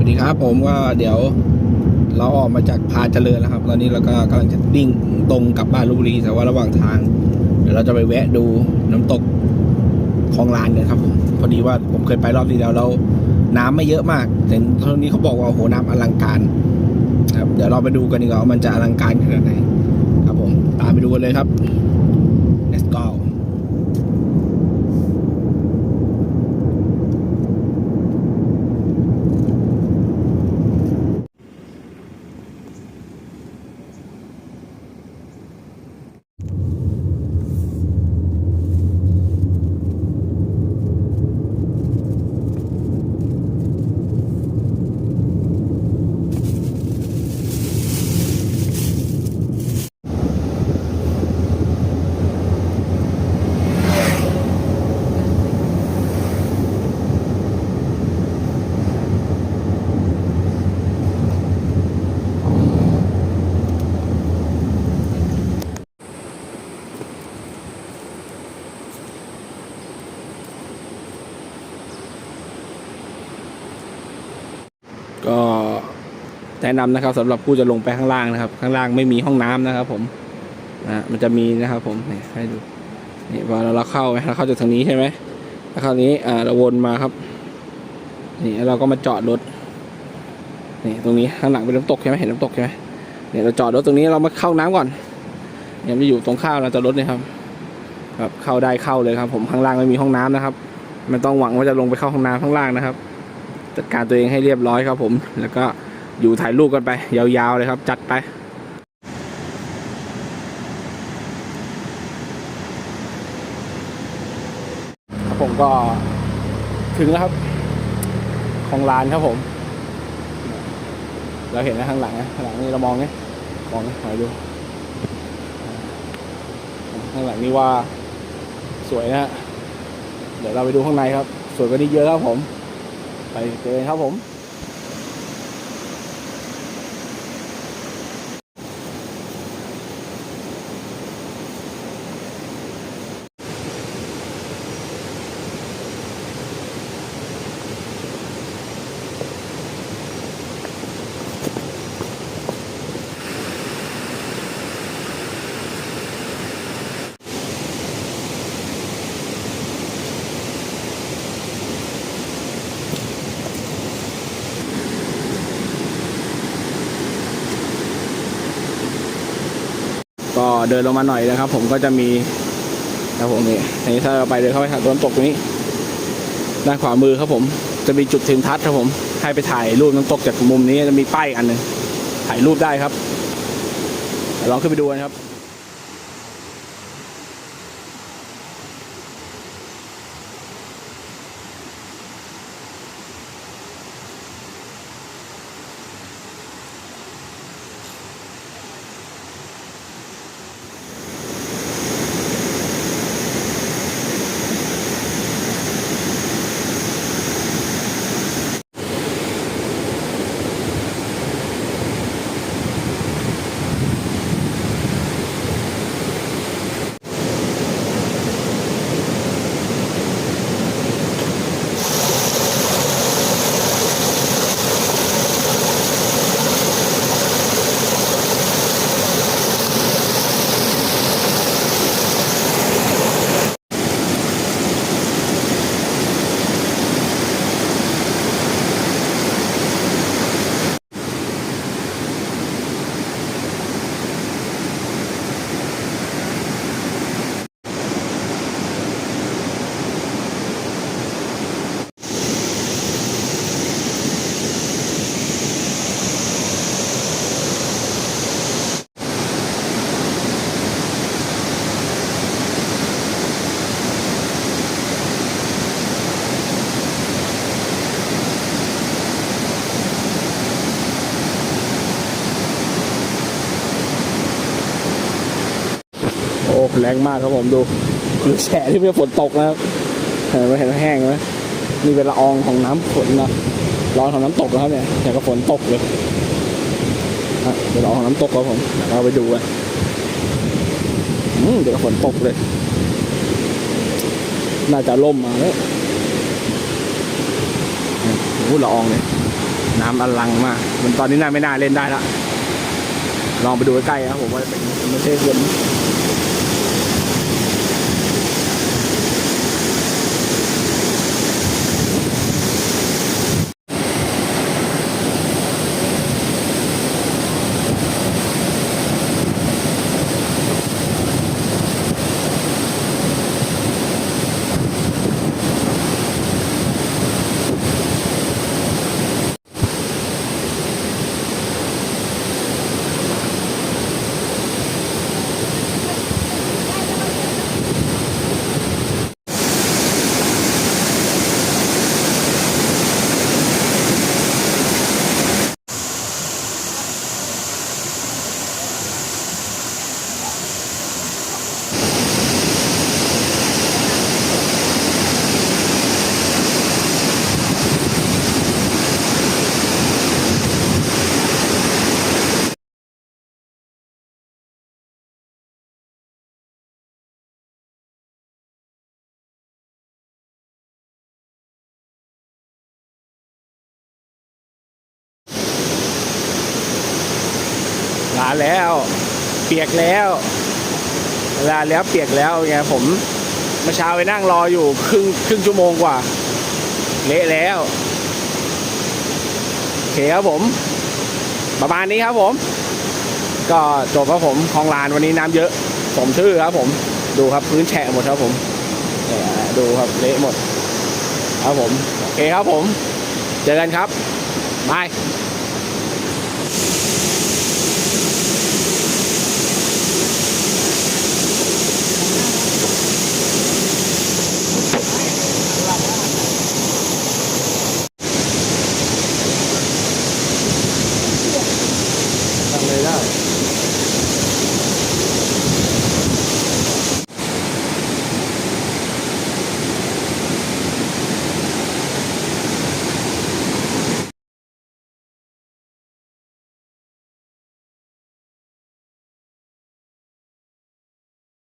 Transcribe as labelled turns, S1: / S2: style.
S1: วัสดีครับผมก็เดี๋ยวเราออกมาจากพาเจริญแล้วครับ ตอนนี้เราก็กำลังจะวิ่งตรงกลับบ้านลพบุรีแต่ว่าระหว่างทาง เดี๋ยวเราจะไปแวะดูน้ำตกคลองลานกันครับผมพอดีว่าผมเคยไปรอบที่แล้วแล้วน้ำไม่เยอะมาก แต่ตอนนี้เขาบอกว่าโอ้โหน้ำอลังการครับเดี๋ยวเราไปดูกันดีกว่ามันจะอลังการขนาดไหนครับผมตามไปดูกันเลยครับ ก็แนะนำนะครับสำหรับผู้จะลงไปข้างล่างนะครับ ข้างล่างไม่มีห้องน้ำนะครับ ผมนะมันจะมีนะครับผมนี่ให้ดูนี่พอเราเข้าไหมเราเข้าจากทางนี้ใช่ไหมแล้วคราวนี้อ่าเราวนมาครับ นี่เราก็มาจอดรถนี่ตรงนี้ข้างหลังเป็นน้ำตกใช่ไหมเห็นน้ำตกใช่ไหมเนี่ยเราจอดรถตรงนี้เรามาเข้าน้ำก่อนเนี่ยมันอยู่ตรงข้าวเราจอดรถเนี่ยครับครับเข้าได้เข้าเลยครับ ผมข้างล่างไม่มีห้องน้ำนะครับไม่ต้องหวังว่าจะลงไปเข้าห้องน้ำข้างล่างนะครับ จัดการตัวเองให้เรียบร้อยครับผม แล้วก็อยู่ถ่ายรูปกันไป ยาวๆเลยครับ จัดไปครับผมก็ถึงแล้วครับ ของลานครับผม เราเห็นนะข้างหลังนะข้างหลังนี่เรามองเนี่ยมองหอยดูข้างหลังนี่ว่าสวยนะฮะเดี๋ยวเราไปดูข้างในครับ สวยกว่านี้เยอะครับผม ไปเจอกันครับผม ก็เดินลงมาหน่อยนะครับ ผมก็จะมีครับผมนี่อันนี้ถ้าเราไปเดินเข้าไปทางตะวันตกตรงนี้ ด้านขวามือครับผม จะมีจุดทินทัศน์ครับผม ให้ไปถ่ายรูปน้ำตกจากมุมนี้จะมีป้ายอันหนึ่งถ่ายรูปได้ครับลองขึ้นไปดูกันครับ อ้แรงมากครับผมดูดูแฉะที่เป็นฝนตกนะครับเห็นไหมเห็นแห้งไหมนี่เป็นละอองของน้ำฝนนะละอองของน้ำตกนะครับเนี่ยอย่างกับฝนตกเลยอะเดี๋ยวละอองของน้ำตกครับผมเราไปดูกันเดี๋ยวกับฝนตกเลย น่าจะล่มมาแล้วโอ้ละอองเลยน้ำอลังมาก มันตอนนี้น่าไม่น่าเล่นได้ละ ลองไปดูใกล้ๆครับผมว่าเป็นไม่ใช่เย็น แล้ว เปียกแล้วลาแล้วเปียกแล้วไงผมเมื่อเช้าไปนั่งรออยู่ครึ่งครึ่งชั่วโมงกว่า เละแล้วโอเคครับผม ประมาณนี้ครับผม ก็จบครับผมคลองลานวันนี้น้ำเยอะสมชื่อครับผม ดูครับพื้นแฉะหมดครับผมดูครับเละหมด ครับผม โอเคครับผม เจอกันครับบาย